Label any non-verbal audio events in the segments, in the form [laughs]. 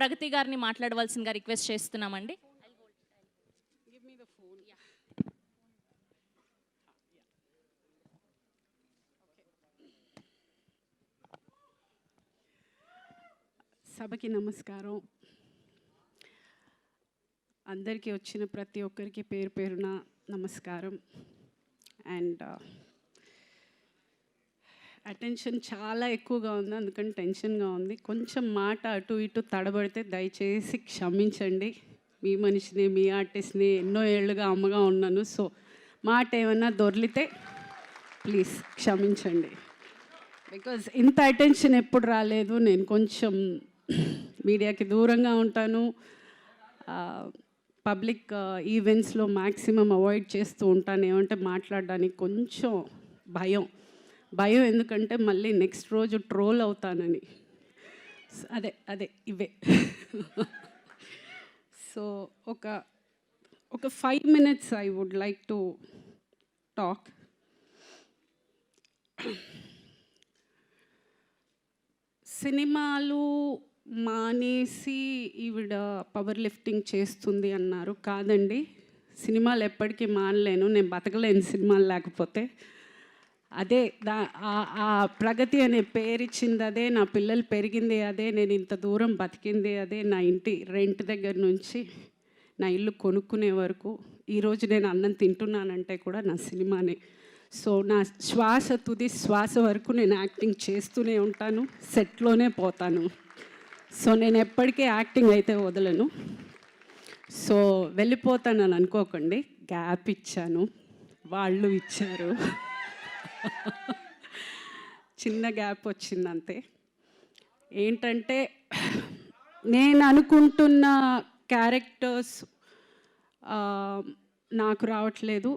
ప్రగతి గారిని మాట్లాడవలసిందిగా రిక్వెస్ట్ చేస్తున్నామండి. సభకి నమస్కారం. అందరికీ వచ్చిన ప్రతి ఒక్కరికి పేరు పేరున నమస్కారం. అండ్ అటెన్షన్ చాలా ఎక్కువగా ఉంది అందుకని టెన్షన్గా ఉంది. కొంచెం మాట అటు ఇటు తడబడితే దయచేసి క్షమించండి. మీ మనిషిని మీ ఆర్టిస్ట్ని ఎన్నో ఏళ్ళుగా అమ్మగా ఉన్నాను. సో మాట ఏమన్నా దొర్లితే ప్లీజ్ క్షమించండి. బికాజ్ ఇంత అటెన్షన్ ఎప్పుడు రాలేదు. నేను కొంచెం మీడియాకి దూరంగా ఉంటాను. పబ్లిక్ ఈవెంట్స్లో మ్యాక్సిమం అవాయిడ్ చేస్తూ ఉంటాను. ఏమంటే మాట్లాడడానికి కొంచెం భయం. భయం ఎందుకంటే మళ్ళీ నెక్స్ట్ రోజు ట్రోల్ అవుతానని. అదే అదే ఇవే. సో ఒక ఒక five minutes I would like to talk. సినిమాలు మానేసి ఈవిడ పవర్ లిఫ్టింగ్ చేస్తుంది అన్నారు. కాదండి సినిమాలు ఎప్పటికీ మానలేను. నేను బతకలేను సినిమాలు లేకపోతే. అదే దా ఆ- ప్రగతి అనే పేరు ఇచ్చింది అదే నా పిల్లలు పెరిగింది అదే నేను ఇంత దూరం బతికింది అదే నా ఇంటి రెంట్ దగ్గర నుంచి నా ఇల్లు కొనుక్కునే వరకు ఈరోజు నేను అన్నం తింటున్నానంటే కూడా నా సినిమానే. సో నా శ్వాస తుది శ్వాస వరకు నేను యాక్టింగ్ చేస్తూనే ఉంటాను సెట్లోనే పోతాను. సో నేను ఎప్పటికీ యాక్టింగ్ అయితే వదలను. సో వెళ్ళిపోతానని అనుకోకండి గ్యాప్ ఇచ్చాను వాళ్ళు ఇచ్చారు. చిన్న గ్యాప్ వచ్చింది అంతే ఏంటంటే నేను అనుకుంటున్న క్యారెక్టర్స్ నాకు రావట్లేదు.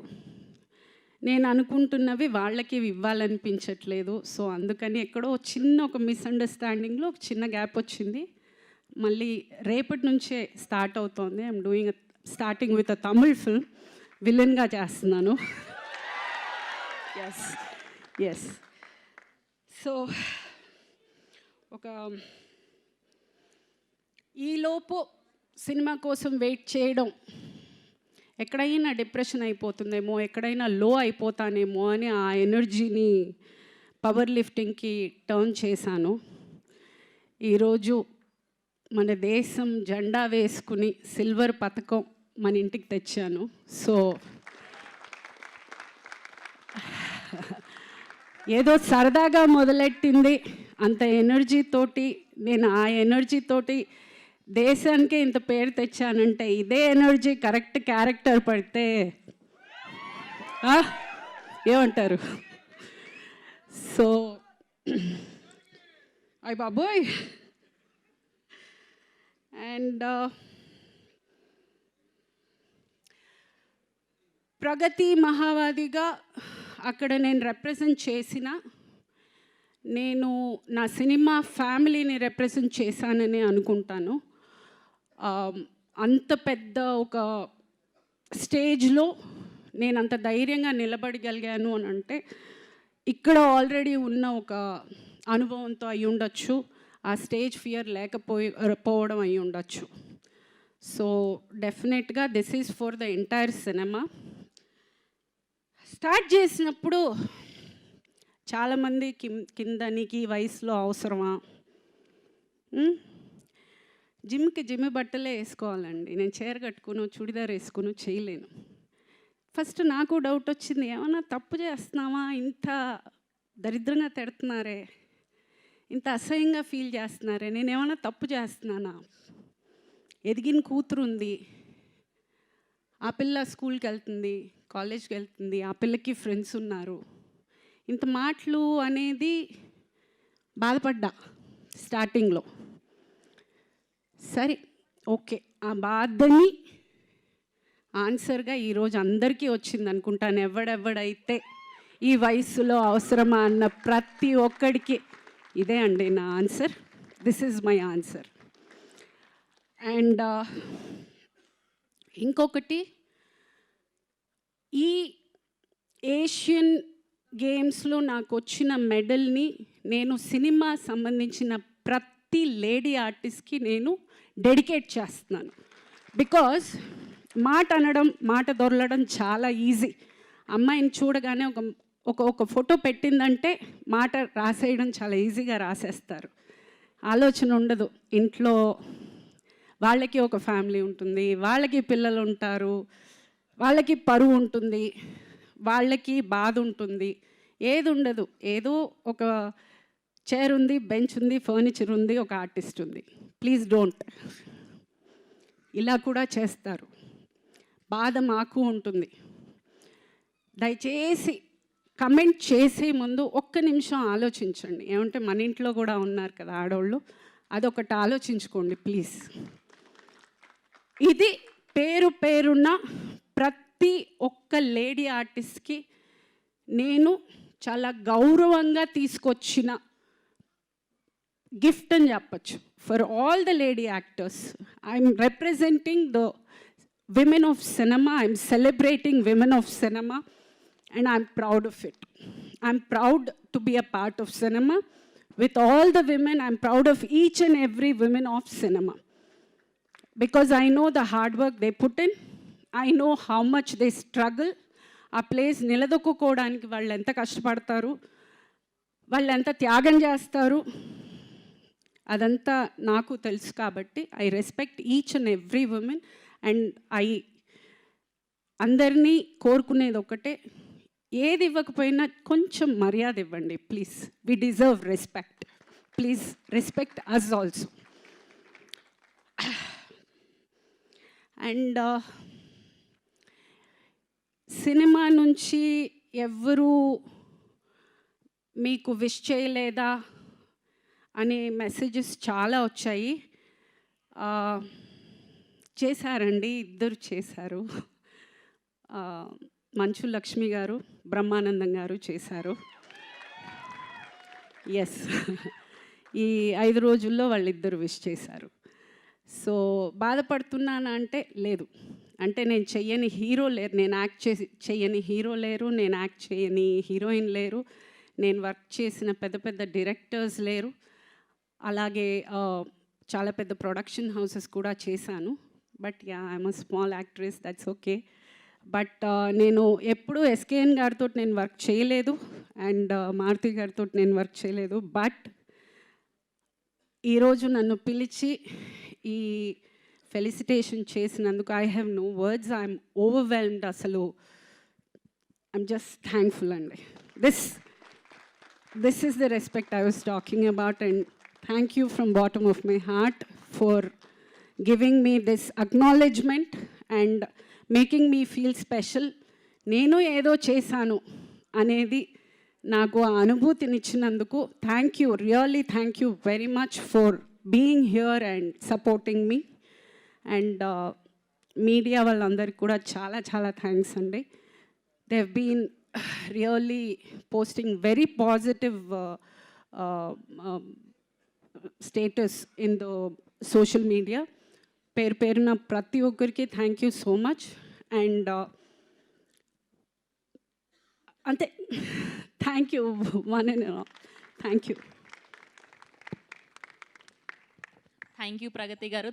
నేను అనుకుంటున్నవి వాళ్ళకి ఇవ్వాలనిపించట్లేదు. సో అందుకని ఎక్కడో చిన్న ఒక మిస్అండర్స్టాండింగ్లో ఒక చిన్న గ్యాప్ వచ్చింది. మళ్ళీ రేపటి నుంచే స్టార్ట్ అవుతోంది. I'm doing starting with a Tamil film. విలన్గా చేస్తున్నాను. ఎస్ ఎస్ సో ఒక um, ఈలోపు సినిమా కోసం వెయిట్ చేయడం ఎక్కడైనా డిప్రెషన్ అయిపోతుందేమో ఎక్కడైనా లో అయిపోతానేమో అని ఆ ఎనర్జీని పవర్ లిఫ్టింగ్కి టర్న్ చేశాను. ఈరోజు మన దేశం జెండా వేసుకుని సిల్వర్ పథకం మన ఇంటికి తెచ్చాను. సో ఏదో సరదాగా మొదలెట్టింది అంత ఎనర్జీ తోటి నేను ఆ ఎనర్జీ తోటి దేశానికే ఇంత పేరు తెచ్చానంటే ఇదే ఎనర్జీ కరెక్ట్ క్యారెక్టర్ పడితే ఏమంటారు? సో అయ్య బాబోయ్! అండ్ ప్రగతి మహావాదిగా అక్కడ నేను రిప్రజెంట్ చేసిన నేను నా సినిమా ఫ్యామిలీని రిప్రజెంట్ చేశానని అనుకుంటాను. అంత పెద్ద ఒక స్టేజ్లో నేను అంత ధైర్యంగా నిలబడగలిగాను అని అంటే ఇక్కడ ఆల్రెడీ ఉన్న ఒక అనుభవంతో అయి ఉండొచ్చు ఆ స్టేజ్ ఫియర్ లేకపోయి పోవడం అయి ఉండొచ్చు. సో డెఫినెట్గా this is for the entire cinema start చేసినప్పుడు చాలామంది కిం కింద నీకు ఈ వయసులో అవసరమా? జిమ్కి జిమ్ బట్టలే వేసుకోవాలండి. నేను చీర కట్టుకును చుడిదార్ వేసుకును చేయలేను. ఫస్ట్ నాకు డౌట్ వచ్చింది ఏమన్నా తప్పు చేస్తున్నావా? ఇంత దరిద్రంగా తిడుతున్నారే. ఇంత అసహ్యంగా ఫీల్ చేస్తున్నారే. నేను ఏమైనా తప్పు చేస్తున్నానా? ఎదిగిన కూతురు ఉంది ఆ పిల్ల స్కూల్కి వెళ్తుంది. కాలేజ్కి వెళ్తుంది ఆ పిల్లకి ఫ్రెండ్స్ ఉన్నారు. ఇంత మాటలు అనేది బాధపడ్డా స్టార్టింగ్లో సరే ఓకే. ఆ బాధని ఆన్సర్గా ఈరోజు అందరికీ వచ్చింది అనుకుంటాను. ఎవడెవడైతే ఈ వయసులో అవసరమా అన్న ప్రతి ఒక్కడికి ఇదే అండి నా answer. This is my answer and ఇంకొకటి ఈ ఏషియన్ గేమ్స్లో నాకు వచ్చిన మెడల్ని నేను సినిమా సంబంధించిన ప్రతి లేడీ ఆర్టిస్ట్కి నేను డెడికేట్ చేస్తున్నాను. బికాజ్ మాట అనడం మాట దొరలడం చాలా ఈజీ అమ్మాయిని చూడగానే ఒక ఒక ఒక ఫోటో పెట్టిందంటే మాట రాసేయడం చాలా ఈజీగా రాసేస్తారు. ఆలోచన ఉండదు. ఇంట్లో వాళ్ళకి ఒక ఫ్యామిలీ ఉంటుంది వాళ్ళకి పిల్లలు ఉంటారు. వాళ్ళకి పరువు ఉంటుంది వాళ్ళకి బాధ ఉంటుంది. ఏది ఉండదు. ఏదో ఒక చైర్ ఉంది బెంచ్ ఉంది ఫర్నిచర్ ఉంది ఒక ఆర్టిస్ట్ ఉంది. ప్లీజ్ డోంట్ ఇలా కూడా చేస్తారు. బాధ మాకు ఉంటుంది. దయచేసి కమెంట్ చేసే ముందు ఒక్క నిమిషం ఆలోచించండి. ఏమంటే మన ఇంట్లో కూడా ఉన్నారు కదా ఆడవాళ్ళు అదొకటి ఆలోచించుకోండి ప్లీజ్ ఇది పేరు పేరున్న ప్రతి ఒక్క లేడీ ఆర్టిస్ట్కి నేను చాలా గౌరవంగా తీసుకొచ్చిన గిఫ్ట్ అని చెప్పచ్చు. For all the lady actors I'm representing the women of cinema I'm celebrating women of cinema and I'm proud of it I'm proud to be a part of cinema with all the women I'm proud of each and every women of cinema because I know the hard work they put in. I know how much they struggle ఆ place నిలదొక్కుకోవడానికి వాళ్ళు ఎంత కష్టపడతారు? వాళ్ళు ఎంత త్యాగం చేస్తారు? అదంతా నాకు తెలుసు కాబట్టి I respect each and every women and I అందరినీ కోరుకునేది ఒకటే ఏది ఇవ్వకపోయినా కొంచెం మర్యాద ఇవ్వండి please we deserve respect please respect us also and cinema నుంచి ఎవ్వరూ మీకు విష్ చేయలేదా అనే మెసేజెస్ చాలా వచ్చాయి. చేశారండి ఇద్దరు చేశారు. మంచు లక్ష్మి గారు బ్రహ్మానందం గారు చేశారు. ఎస్ [laughs] ఈ ఐదు రోజుల్లో వాళ్ళిద్దరు విష్ చేశారు. సో బాధపడుతున్నానా అంటే లేదు. అంటే నేను చెయ్యని హీరో లేరు నేను యాక్ట్ చేసి చెయ్యని హీరో లేరు నేను యాక్ట్ చేయని హీరోయిన్ లేరు నేను వర్క్ చేసిన పెద్ద పెద్ద డైరెక్టర్స్ లేరు. అలాగే చాలా పెద్ద ప్రొడక్షన్ హౌసెస్ కూడా చేశాను. But yeah I'm a small actress that's okay. But నేను ఎప్పుడూ ఎస్కేఎన్ గారితో నేను వర్క్ చేయలేదు అండ్ మారుతి గారితో నేను వర్క్ చేయలేదు. బట్ ఈరోజు నన్ను పిలిచి ఈ ఫెలిసిటేషన్ చేసినందుకు I have no words I'm overwhelmed అసలు. ఐమ్ జస్ట్ థ్యాంక్ఫుల్ అండి. This this is the respect I was talking about and thank you from bottom of my heart for giving me this acknowledgement and making me feel special నేను ఏదో చేశాను అనేది నాకు ఆ అనుభూతినిచ్చినందుకు thank you really thank you very much for being here and supporting me and media వాళ్ళందరికీ కూడా చాలా చాలా థ్యాంక్స్ అండి. They been really posting very positive status in the social media పేరు పేరున ప్రతి ఒక్కరికి thank you so much and అంతే. Thank you one and thank you thank you Pragathi garu.